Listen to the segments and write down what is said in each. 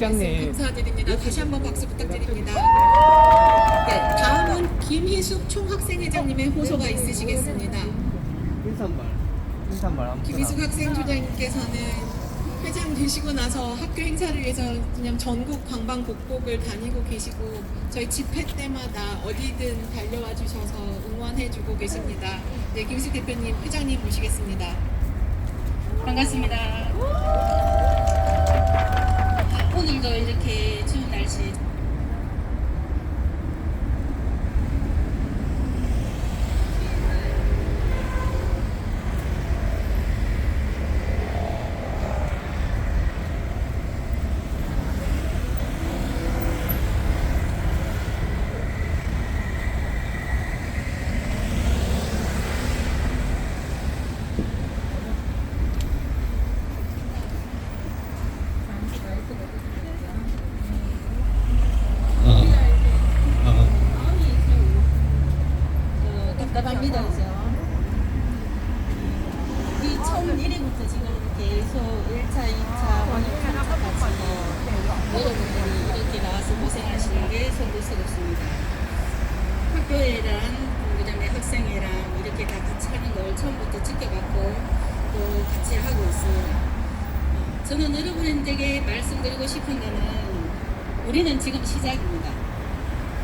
회장님. 감사드립니다. 다시 한번 박수 부탁드립니다. 네, 다음은 김희숙 총학생회장님의 호소가 있으시겠습니다. 인사말. 인사말 아무거나. 김희숙 학생조장님께서는 회장 되시고 나서 학교 행사를 위해서 그냥 전국 방방곡곡을 다니고 계시고 저희 집회 때마다 어디든 달려와 주셔서 응원해주고 계십니다. 네, 김희숙 대표님, 회장님 모시겠습니다. 반갑습니다. 오늘도 이렇게 추운 날씨 어, 답답합니다, 그죠? 이 처음 1회부터 지금 계속 1차, 2차, 오늘 3차까지 여러분들이 이렇게 나와서 고생하시는 게 송구스럽습니다. 학교애랑 그 다음에 학생회랑 이렇게 다 같이 하는 걸 처음부터 지켜봤고 또 같이 하고 있습니다. 어, 저는 여러분들에게 말씀드리고 싶은 거는 우리는 지금 시작입니다.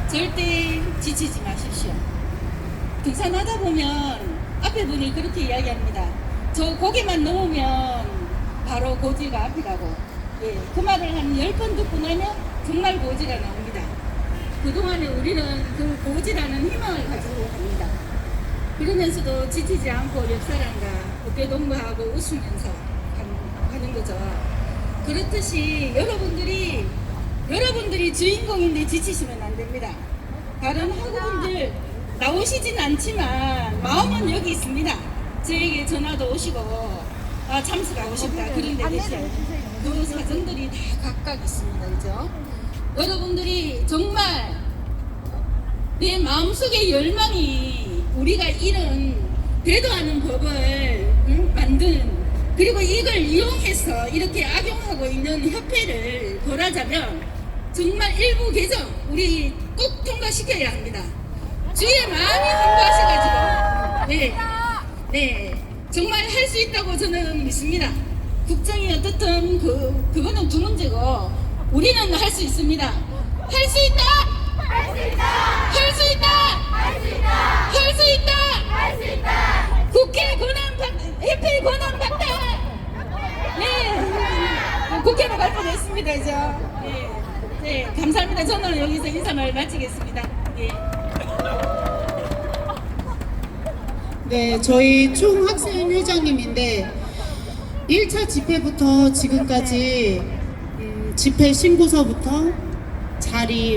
절대 지치지 마십시오. 등산하다 보면 앞에 분이 그렇게 이야기합니다. 저 고개만 넘으면 바로 고지가 앞이 가고 예, 그 말을 한 열 번 듣고 나면 정말 고지가 나옵니다. 그동안에 우리는 그 고지라는 희망을 가지고 갑니다. 그러면서도 지치지 않고 옆 사람과 어깨 동무하고 웃으면서 간- 가는 거죠. 그렇듯이 여러분들이 여러분들이 주인공인데 지치시면 안 됩니다. 다른 학우분들 나오시진 않지만 마음은 여기 있습니다. 저에게 전화도 오시고 아, 참석하고 싶다 그런 데 계신 그 사정들이 다 각각 있습니다. 그죠? 여러분들이 정말 내 마음속의 열망이 우리가 이런 대도하는 법을 응? 만든 그리고 이걸 이용해서 이렇게 악용하고 있는 협회를 벌하자면 정말 일부 개정 우리 꼭 통과시켜야 합니다. 주위에 많이 홍보하셔가지고 네, 네 정말 할 수 있다고 저는 믿습니다. 국정이 어떻든 그 그거는 두 문제고 우리는 할 수 있습니다. 할 수 있다. 할 수 있다. 할 수 있다. 할 수 있다. 할 수 있다. 할 수 있다. 국회 권한 박 협회 권한 박탈. 네. 국회로 갈 뻔했습니다, 이죠. 네. 네, 감사합니다. 저는 여기서 인사말 마치겠습니다. 예. 네, 저희 총학생 회장님인데 1차 집회부터 지금까지 음, 집회 신고서부터 자리